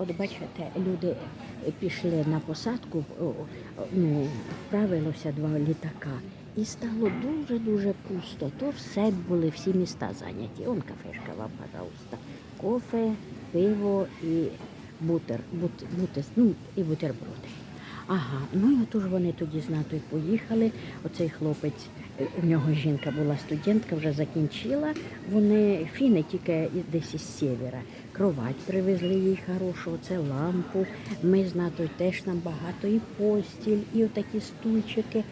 от бачите, люди пішли на посадку, ну, вправилося два літака. І стало дуже-дуже пусто. То все були всі міста зайняті. Он кафешка вам, пожалуйста. Кофе, пиво і бутер, бут, бутес, ну, і бутерброди. Ага, ну і отож вони тоді з Натою поїхали. Оцей хлопець, у нього жінка була студентка, вже закінчила. Вони фіни тільки десь із севера. Кровать привезли їй хорошу, це лампу. Ми з Натою теж нам багато і постіль, і отакі стульчики.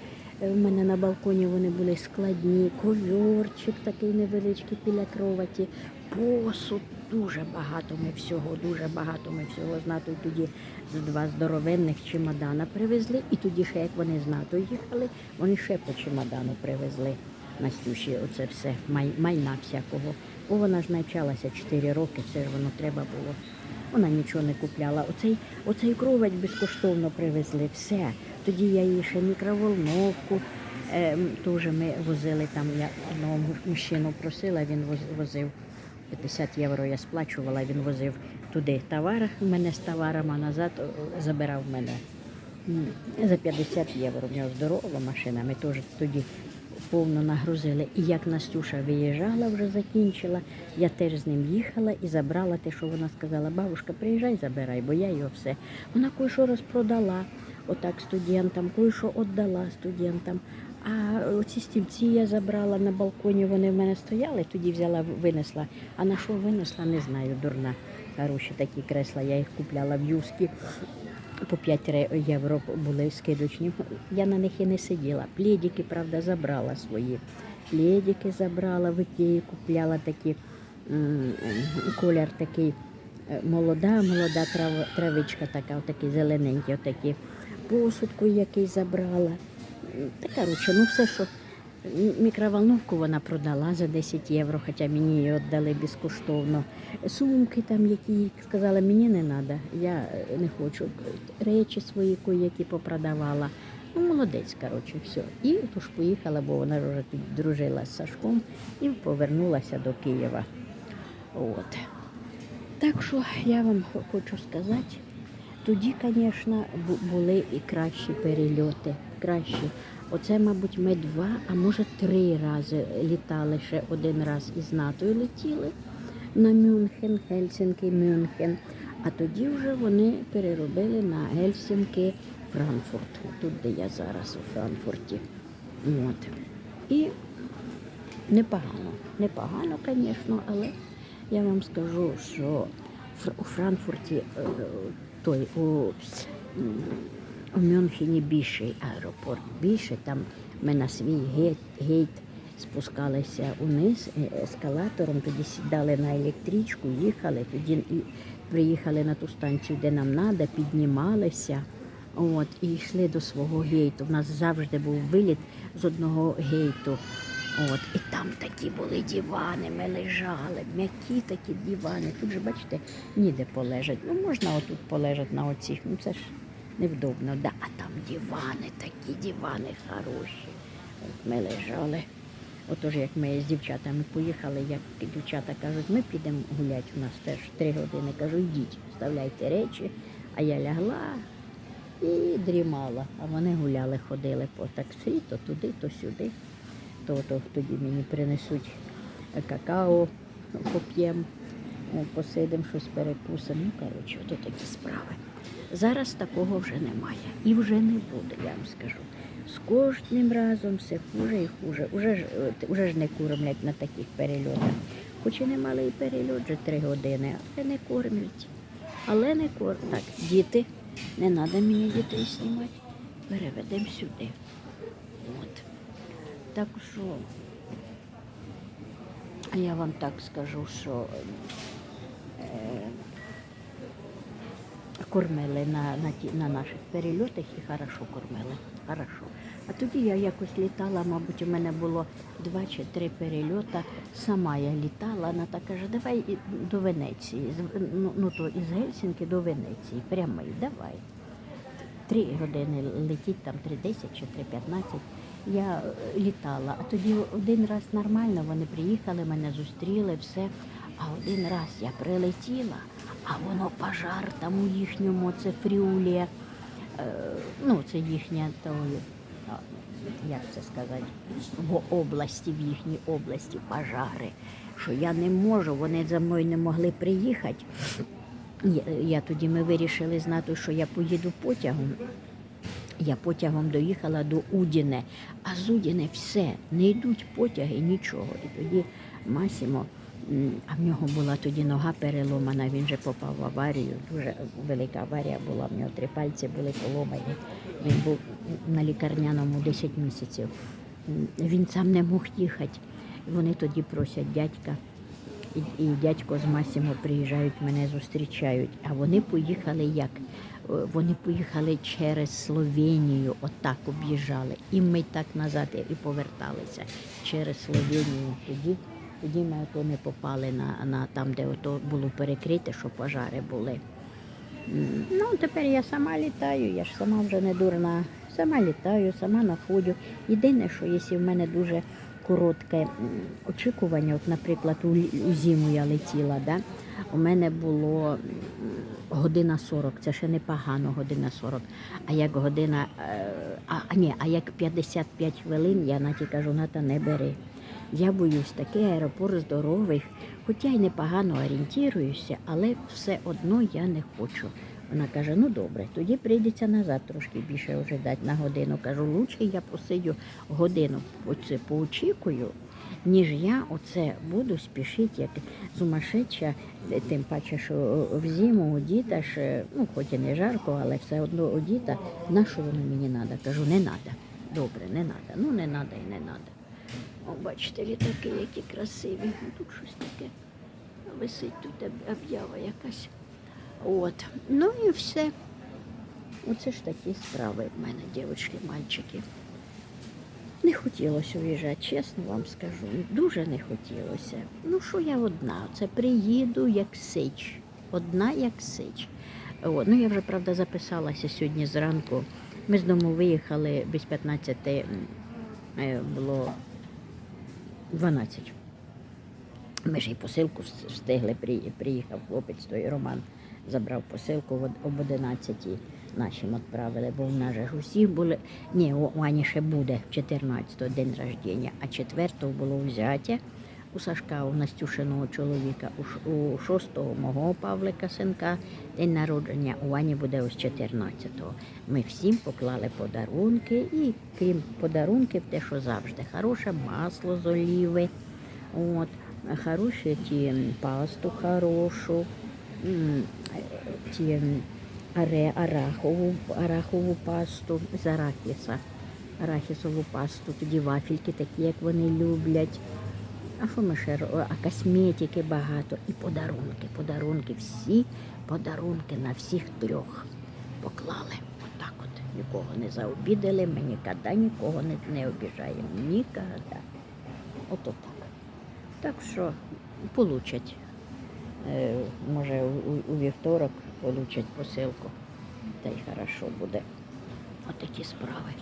Е, У мене на балконі вони були складні, ковьорчик такий невеличкий біля кроваті, посуд. Дуже багато ми всього, дуже багато ми всього з натою тоді з два здоровенних чемодана привезли. І тоді ще як вони з натою їхали, вони ще по чемодану привезли Настюші. Оце все май, майна всякого. Бо вона ж навчалася 4 роки, це ж воно треба було. Вона нічого не купляла. Оцей, оцей кровать безкоштовно привезли. Все. Тоді я їй ще мікроволновку. Е, теж ми возили там, я одного мужчину просила, він воз- возив 50 євро я сплачувала, він возив туди товар мене з товаром, а назад забирав мене. За 50 євро. У нього здорова машина, ми теж тоді повно нагрузили. І як Настюша виїжджала, вже закінчила, я теж з ним їхала і забрала те, що вона сказала, бабушка, приїжджай, забирай, бо я його все. Вона кое-що розпродала отак студентам, кое-що віддала студентам. А оці стільці я забрала на балконі, вони в мене стояли, тоді взяла, винесла. А на що винесла, не знаю, дурна. Хороші такі кресла, я їх купляла в юскі. По 5 євро були скидочні. Я на них і не сиділа. Пледики, правда, забрала свої. Пледики забрала, в Ікеї купляла такі, колір такий е, молода, молода трав, травичка така, отакі зелененькі, отакі. Посудку який забрала. Та коротше, ну все, що мікроволновку вона продала за 10 євро, хоча мені її віддали безкоштовно. Сумки там, які сказала, мені не треба, я не хочу. Речі свої які попродавала. Ну, молодець, коротше, все. І тож поїхала, бо вона вже тут дружила з Сашком і повернулася до Києва. От. Так що я вам хочу сказати, тоді, звісно, були і кращі перельоти. Кращі. Оце, мабуть, ми два, а може три рази літали ще один раз із НАТО і летіли на Мюнхен, Гельсінки, Мюнхен. А тоді вже вони переробили на Гельсінки, Франкфурт. Тут, де я зараз у Франкфурті. От. І непогано. Непогано, звісно, але я вам скажу, що у Франкфурті е, той у, у Мюнхені більший аеропорт. Більше там ми на свій гейт, гейт спускалися униз е, ескалатором, тоді сідали на електричку, їхали, тоді приїхали на ту станцію, де нам треба, піднімалися. От, і йшли до свого гейту. У нас завжди був виліт з одного гейту. От, і там такі були дивани, ми лежали, м'які такі дивани. Тут же, бачите, ніде полежать. Ну, можна отут полежати на оцих, ну це ж невдобно. Да. А там дивани, такі дивани хороші. От ми лежали. Отож, як ми з дівчатами поїхали, як дівчата кажуть, ми підемо гуляти, у нас теж три години. Кажу, йдіть, вставляйте речі. А я лягла і дрімала. А вони гуляли, ходили по таксі, то туди, то сюди. То, то тоді мені принесуть какао, поп'ємо, посидимо, щось перекусимо. Ну, коротше, ото такі справи. Зараз такого вже немає. І вже не буде, я вам скажу. З кожним разом все хуже і хуже. Уже ж, е, уже ж не кормлять на таких перельотах. Хоч і не малий перельот, вже три години, але не кормлять. Але не кормлять. Так, діти, не треба мені дітей знімати. Переведемо сюди. Так що я вам так скажу, що е, кормили на, на, на наших перельотах і хорошо кормили. Хорошо. А тоді я якось літала, мабуть, у мене було два чи три перельота. Сама я літала, вона так каже, давай до Венеції. Ну, ну то із Гельсінки до Венеції. Прямий, давай. Три години летіть, там 3.10 чи 3.15. Я е, літала. А тоді один раз нормально, вони приїхали, мене зустріли, все. А один раз я прилетіла, а воно пожар там у їхньому це фріулі. Е, ну, це їхня то, як це сказати, в області, в їхній області пожари. Що я не можу, вони за мною не могли приїхати. Я, я тоді ми вирішили знати, що я поїду потягом. Я потягом доїхала до Удіне, а з Удіне все, не йдуть потяги, нічого. І тоді Масімо, а в нього була тоді нога переломана, він же попав в аварію, дуже велика аварія була, в нього три пальці були поломані. Він був на лікарняному 10 місяців. Він сам не мог їхати. Вони тоді просять дядька, і, дядько з Масімо приїжджають, мене зустрічають. А вони поїхали як? Вони поїхали через Словенію, отак об'їжджали. І ми так назад і поверталися через Словенію. Тоді, тоді ми ото не попали на, на там, де ото було перекрите, що пожари були. Ну, тепер я сама літаю, я ж сама вже не дурна. Сама літаю, сама находю. Єдине, що якщо в мене дуже коротке очікування, от, наприклад, у, зиму я летіла, да? у мене було година 40, це ще непогано, година 40. А як година, е, а, ні, а як 55 хвилин, я наті кажу, Ната, не бери. Я боюсь, такий аеропорт здоровий, хоча й непогано орієнтуюся, але все одно я не хочу. Вона каже: ну добре, тоді прийдеться назад трошки більше вже дати на годину. Кажу, лучше я посидю годину, оце поочікую, ніж я оце буду спішити, як сумасшедша, тим паче, що е, в зиму у діта ж, ну хоч і не жарко, але все одно у діта, на що воно мені треба? Кажу, не треба. Добре, не треба. Ну не треба і не треба. О, бачите, літаки, які красиві. Тут щось таке висить, тут об'ява якась. От. Ну і все. Оце ж такі справи в мене, дівчатки, мальчики. Не хотілося уїжджати, чесно вам скажу. Дуже не хотілося. Ну, що я одна? Це приїду як сич. Одна як сич. О, ну я вже правда записалася сьогодні зранку. Ми з дому виїхали без 15 е, було 12. Ми ж і посилку встигли, приїхав хлопець, той Роман забрав посилку об 11 нашим відправили, бо в нас же усіх були. Ні, у Ані ще буде 14 день рождення, а 4 було взяття у Сашка, у Настюшиного чоловіка, у, ш- у 6 мого Павлика синка день народження, у Ані буде ось 14-го. Ми всім поклали подарунки і крім подарунків, те, що завжди, хороше масло з оліви. От, хороші ті пасту хорошу, ті аре, арахову, арахову пасту з арахіса, арахісову пасту, тоді вафельки такі, як вони люблять. А що ми ще а косметики багато і подарунки. Подарунки, всі подарунки на всіх трьох поклали. Отак от. Нікого не заобідали, ми ніколи нікого не, не обіжаємо. Ніколи. Ото так. Так що получать. Е, може, у, вівторок получать посилку. Та й хорошо буде. Отакі справи.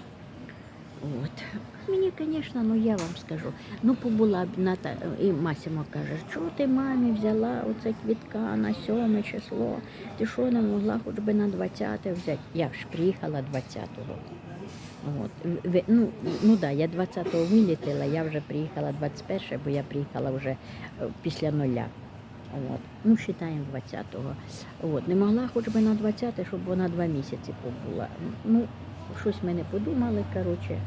От. Мені, звісно, ну я вам скажу, ну побула б Ната, і Масімо каже, що ти мамі взяла оце квітка на сьоме число, ти що не могла хоч би на 20 взяти? Я ж приїхала 20-го. От. Ну, ну да, я 20-го вилітила, я вже приїхала 21 бо я приїхала вже е, після нуля. От. Ну, вважаємо 20-го. От. Не могла хоч би на 20 щоб вона два місяці побула. Ну, щось ми не подумали, коротше.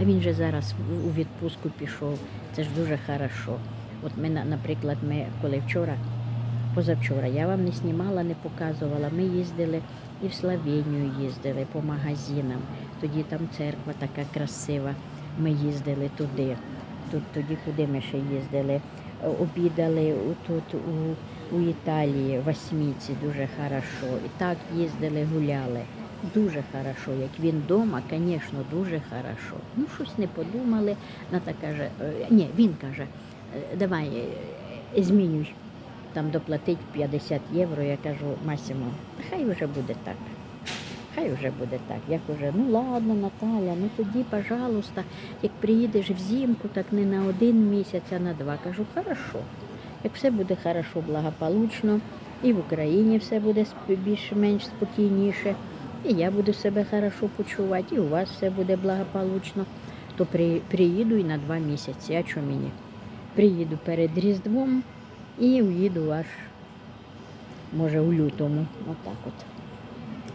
А він же зараз у відпустку пішов. Це ж дуже хорошо. От ми, наприклад, ми коли вчора, позавчора, я вам не знімала, не показувала. Ми їздили і в Словенію їздили по магазинам. Тоді там церква така красива. Ми їздили туди. Тут тоді, куди ми ще їздили, обідали тут у, у Італії, в Осміці, дуже хорошо. І так їздили, гуляли. Дуже хорошо. Як він вдома, звісно, дуже хорошо. Ну, щось не подумали. Ната каже, е, ні, він каже, «Е, давай е, змінюй, там доплатить 50 євро. Я кажу, Масімо, хай вже буде так. Хай вже буде так. Як уже, ну ладно, Наталя, ну тоді, пожалуйста, як приїдеш взимку, так не на один місяць, а на два. Кажу, хорошо. як все буде хорошо, благополучно, і в Україні все буде більш-менш спокійніше, і я буду себе хорошо почувати, і у вас все буде благополучно, то при, приїду і на два місяці. А що мені? Приїду перед Різдвом і уїду аж, може, у лютому. Отак от.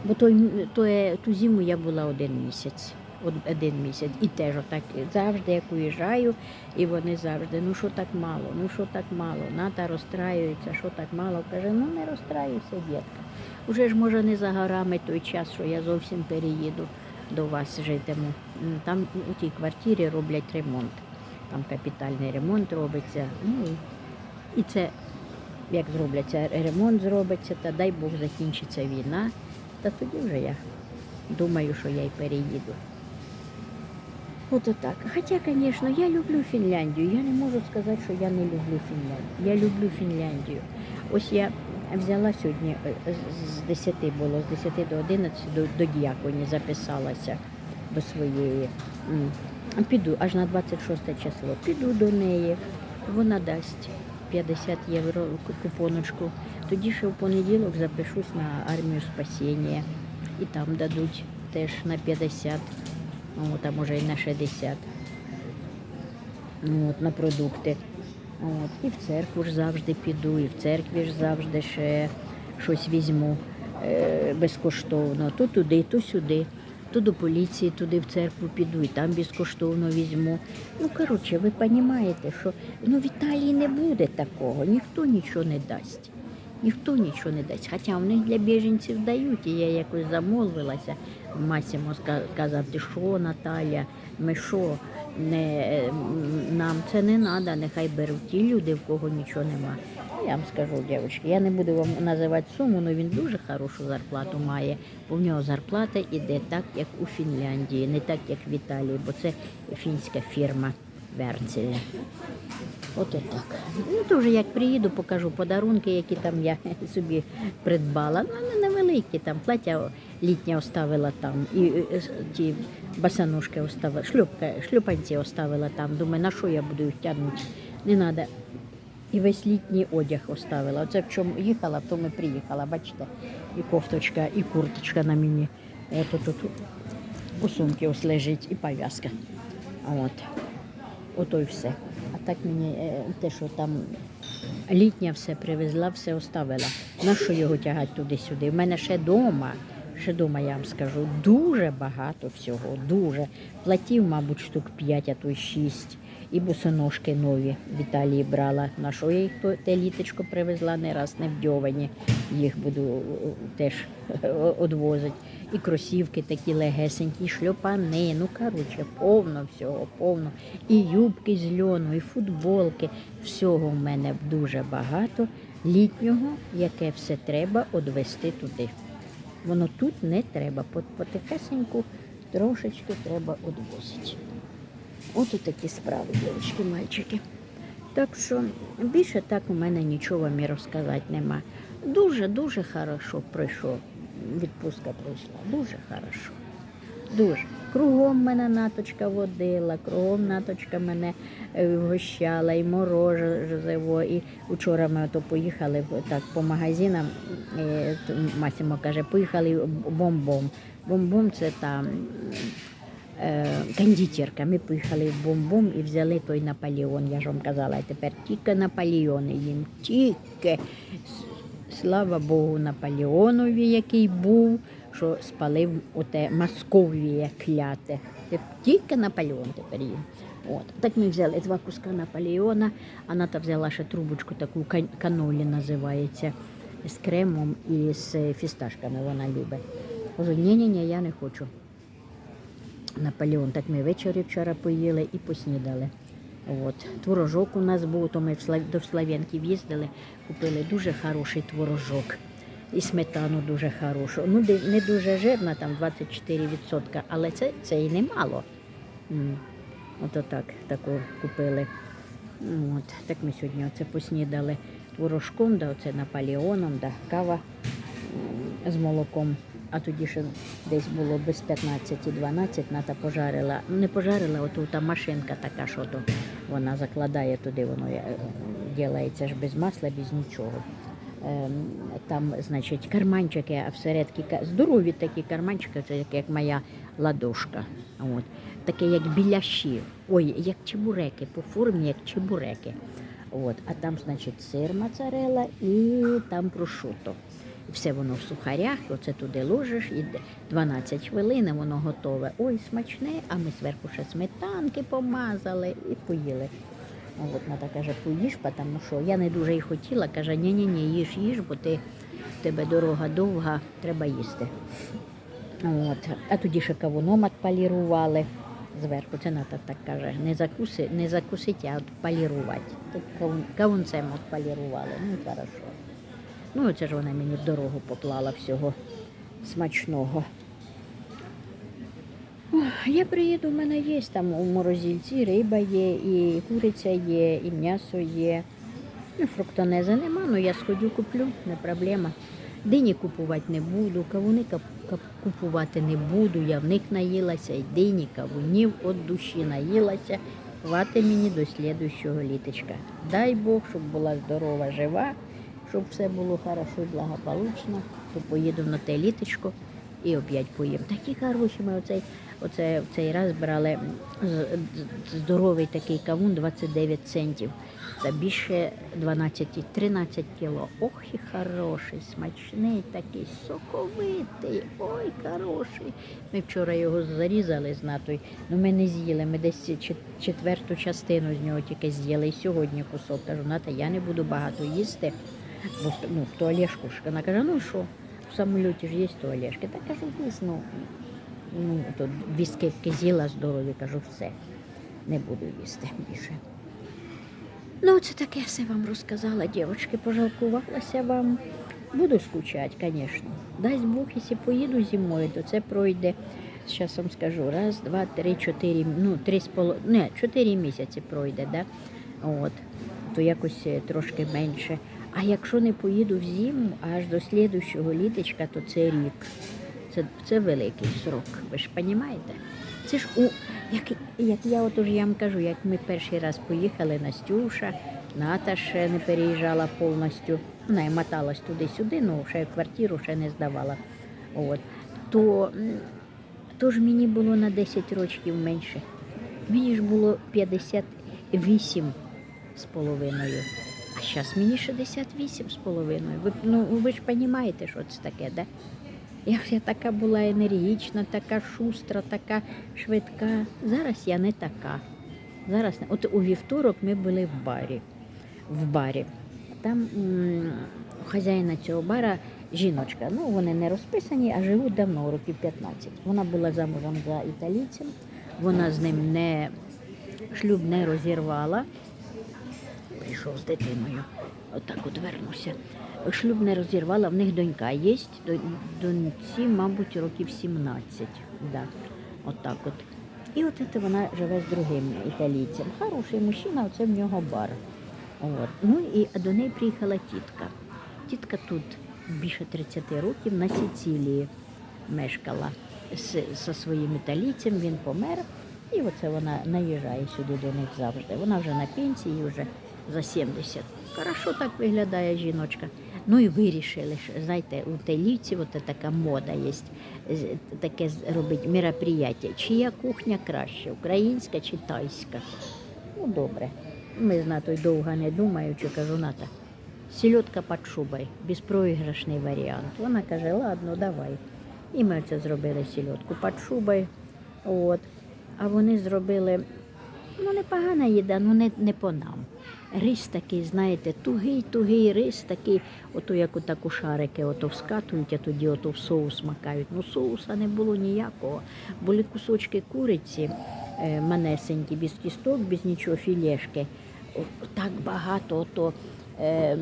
Бо той, той, ту зиму я була один місяць. Од- Один місяць. І теж отак завжди як уїжджаю, і вони завжди, ну що так мало, ну що так мало, ната розстраюється, що так мало. Каже, ну не розстраюйся, дітка. Уже ж може не за горами той час, що я зовсім переїду до вас житиму. Там у тій квартирі роблять ремонт. Там капітальний ремонт робиться. Ну і це як зробляться ремонт зробиться, та дай Бог закінчиться війна. Та тоді вже я думаю, що я й переїду. От так. Хоча, звісно, я люблю Фінляндію. Я не можу сказати, що я не люблю Фінляндію. Я люблю Фінляндію. Ось я взяла сьогодні е, з- з 10 було, з 10 до 11 до, до діяконі записалася до своєї. Піду аж на 26 число. Піду до неї. Вона дасть 50 євро купоночку. Тоді ще в понеділок запишусь на армію спасіння. І там дадуть теж на 50, от, а може і на 60 от, на продукти. От, і в церкву ж завжди піду, і в церкві ж завжди ще щось візьму е, безкоштовно. То туди, то сюди, то до поліції туди в церкву піду, і там безкоштовно візьму. Ну, коротше, ви розумієте, що ну, в Італії не буде такого, ніхто нічого не дасть. Ніхто нічого не дасть. Хоча в них для біженців дають, і я якось замовилася. Масімо ска- сказав, ти що, Наталя, ми що, не, нам це не треба, нехай беруть ті люди, в кого нічого нема. Я вам скажу, дівчатки, я не буду вам називати суму, але він дуже хорошу зарплату має. Бо в нього зарплата йде так, як у Фінляндії, не так, як в Італії, бо це фінська фірма Верцеля. От і так. Ну, то вже як приїду, покажу подарунки, які там я собі придбала. Ну, не невеликі там, плаття літнє оставила там, і е, е, ті басанушки оставила, шлюпка, шлюпанці оставила там. Думаю, на що я буду їх тягнути? Не треба. І весь літній одяг оставила. Оце в чому їхала, в тому приїхала. Бачите, і кофточка, і курточка на мені. От тут у сумці ось лежить, і пов'язка. От. Ото й все. А так мені е, те, що там літня все привезла, все оставила. На що його тягати туди-сюди? У мене ще вдома, ще вдома, я вам скажу, дуже багато всього, дуже. Платів, мабуть, штук 5, а то й 6. І босоножки нові в Італії брала. На що я їх те літочко привезла, не раз не вдьовані. Їх буду е, теж одвозити. І кросівки такі легесенькі, і шльопани, ну коротше, повно всього, повно. І юбки з льону, і футболки. Всього в мене дуже багато літнього, яке все треба одвести туди. Воно тут не треба. По- Потихесеньку трошечки треба одвозити. От такі справи, дівчатки, мальчики. Так що більше так у мене нічого вам і розказати нема. Дуже-дуже хорошо пройшов. Відпустка пройшла. Дуже хорошо. Дуже. Кругом мене наточка водила, кругом наточка мене е, вгощала, і морозиво. І вчора ми ото поїхали так по магазинам. е, Масімо каже, поїхали бомбом. Бомбом це там кондитерка. Ми поїхали в бомбом і взяли той Наполеон. Я ж вам казала, тепер тільки Наполеони їм, тільки. Слава Богу, Наполеонові, який був, що спалив оте Московія кляте. Тільки Наполеон тепер їм. От. Так ми взяли два куска Наполеона, а Ната взяла ще трубочку, таку канолі називається, з кремом і з фісташками вона любить. Кажу, ні-ні-ні, я не хочу. Наполеон. Так ми ввечері вчора поїли і поснідали. От. Творожок у нас був, то ми до Слав'янків їздили, купили дуже хороший творожок. І сметану дуже хорошу. Ну, не дуже жирна, там 24%, але це, це і немало. М. Ото так, таку купили. От, так ми сьогодні оце поснідали творожком, да, оце Наполеоном, да, кава з молоком. А тоді ще десь було без 15-12, ната пожарила. Ну, не пожарила, ото та машинка така, що то вона закладає туди, воно е, робиться ж без масла, без нічого. Ем, Там, значить, карманчики, а всередки здорові такі карманчики, це як моя ладошка. От. Таке як біляші. Ой, як чебуреки, по формі як чебуреки. От. А там, значить, сир моцарелла і там прошуто. Все воно в сухарях, оце туди ложиш, і 12 хвилин воно готове. Ой, смачне, а ми зверху ще сметанки помазали і поїли. А От Ната каже, поїж, тому що я не дуже і хотіла. Каже, ні ні ні їж, їж, бо ти, в тебе дорога довга, треба їсти. От. А тоді ще кавуном отполірували зверху. Це Ната так каже, не, закуси, не закусити, а отполірувати. Так кавун, кавунцем отполірували. Ну, хорошо. Ну, це ж вона мені в дорогу поклала всього смачного. Я приїду, в мене є там у морозильці риба є, і куриця є, і м'ясо є. Ну, фруктонези нема, ну я сходю куплю, не проблема. Дині купувати не буду, кавуни купувати не буду. Я в них наїлася, і дині, кавунів від душі наїлася. Хвати мені до слідущого літочка. Дай Бог, щоб була здорова, жива, щоб все було хорошо благополучно, то поїду на те літочко і опять поїм. Такі хороші ми оцей, оце, в цей раз брали здоровий такий кавун 29 центів. Та більше 12, 13 кіло. Ох і хороший, смачний, такий соковитий, ой, хороший. Ми вчора його зарізали з натою, ну ми не з'їли. Ми десь четверту частину з нього тільки з'їли. І сьогодні кусок. Кажу, Ната, я не буду багато їсти, бо в- ну, в туалешку ж. Каже, ну що, в самоліті ж є туалешки. Та кажу, їсть, ну, ну то дві скипки з'їла здорові, кажу, все. Не буду їсти більше. Ну, це таке все вам розказала, дівчатки, пожалкувалася вам. Буду скучати, звісно. Дасть Бог, якщо поїду зимою, то це пройде, зараз вам скажу, раз, два, три, чотири, ну, три з поло... не, чотири місяці пройде, да? От. то якось е, трошки менше. А якщо не поїду в зиму, аж до слідущого літочка, то це рік. Це, це великий срок, ви ж розумієте? Це ж у як, як я отож я вам кажу, як ми перший раз поїхали, Настюша, Ната ще не переїжджала повністю. Вона і моталась туди-сюди, ну ще квартиру ще не здавала. От. То, то ж мені було на 10 років менше. Мені ж було 58 з половиною. Зараз мені 68 з половиною. Ви, ну, ви ж розумієте, що це таке, да? Я, я така була енергічна, така шустра, така швидка. Зараз я не така. Зараз не- от у вівторок ми були в барі. В барі. Там хазяїна цього бара жіночка. Ну, вони не розписані, а живуть давно, років 15. Вона була замужем за італійцем, вона з ним не шлюб не розірвала. Прийшов з дитиною. Отак от вернуся. Шлюб не розірвала, в них донька є, доньці, мабуть, років 17. Да. Отак от. І от це вона живе з другим італійцем. Хороший мужчина, оце в нього бар. От. Ну і до неї приїхала тітка. Тітка тут більше 30 років на Сицилії мешкала зі своїм італійцем, він помер. І оце вона наїжджає сюди до них завжди. Вона вже на пенсії, вже за 70. Хорошо так виглядає жіночка. Ну і вирішили, що, знаєте, у італійців от така мода є, таке робить мероприятие. Чия кухня краще, українська чи тайська? Ну, добре. Ми з Натою довго не думаючи, кажу, Ната, сільотка під шубою, безпроіграшний варіант. Вона каже, ладно, давай. І ми це зробили сільотку під шубою. От. А вони зробили, ну, непогана їда, ну не, не по нам. Рис такий, знаєте, тугий, тугий рис такий, ото як отак у шарики ото вскатують, а тоді ото в соус макають. Ну соуса не було ніякого. Були кусочки куриці е, манесенькі, без кісток, без нічого, філешки. Так багато ото, е,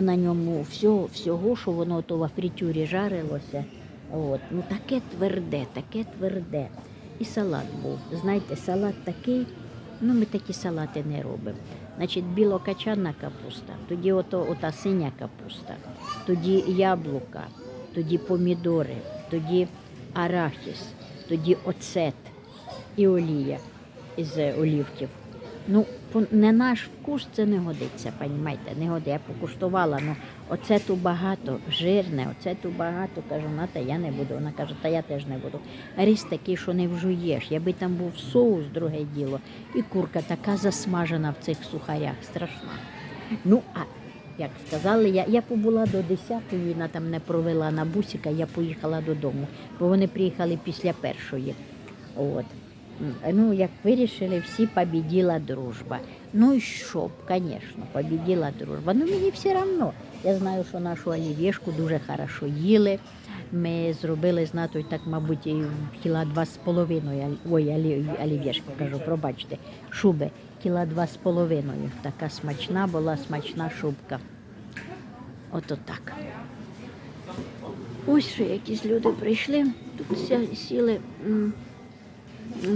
на ньому всього, всього, що воно ото в фритюрі жарилося. От. Ну таке тверде, таке тверде. І салат був. Знаєте, салат такий, ну ми такі салати не робимо. Значить, білокачанна капуста, тоді ото, ота синя капуста, тоді яблука, тоді помідори, тоді арахіс, тоді оцет і олія із олівків. Ну, не наш вкус, це не годиться, понімаєте, не годиться. Я покуштувала, ну оце ту багато, жирне, оце ту багато. Кажу, Ната, я не буду. Вона каже, та я теж не буду. Ріс такий, що не вжуєш. Якби там був соус, друге діло, і курка така засмажена в цих сухарях, страшна. Ну, а як сказали, я, я побула до 10-ї, вона там не провела на бусика, я поїхала додому, бо вони приїхали після першої. От. М, Ну, як вирішили, всі побіділа дружба. Ну і що б, звісно, побіділа дружба. Ну мені все одно. Я знаю, що нашу олівєшку дуже хорошо їли. Ми зробили з Натою так, мабуть, кіла два з половиною. Ой, олі- олівєшку кажу, пробачте, шуби. Кіла два з половиною. Така смачна була, смачна шубка. Ото так. Ось що якісь люди прийшли, тут сіли.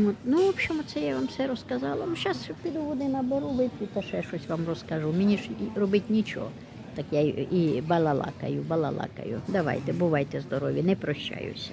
От. Ну, в общем, це я вам все розказала. Ну, зараз піду води наберу, вип'ю та ще щось вам розкажу. Мені ж робити нічого. Так я і балалакаю, балалакаю. Давайте, бувайте здорові, не прощаюся.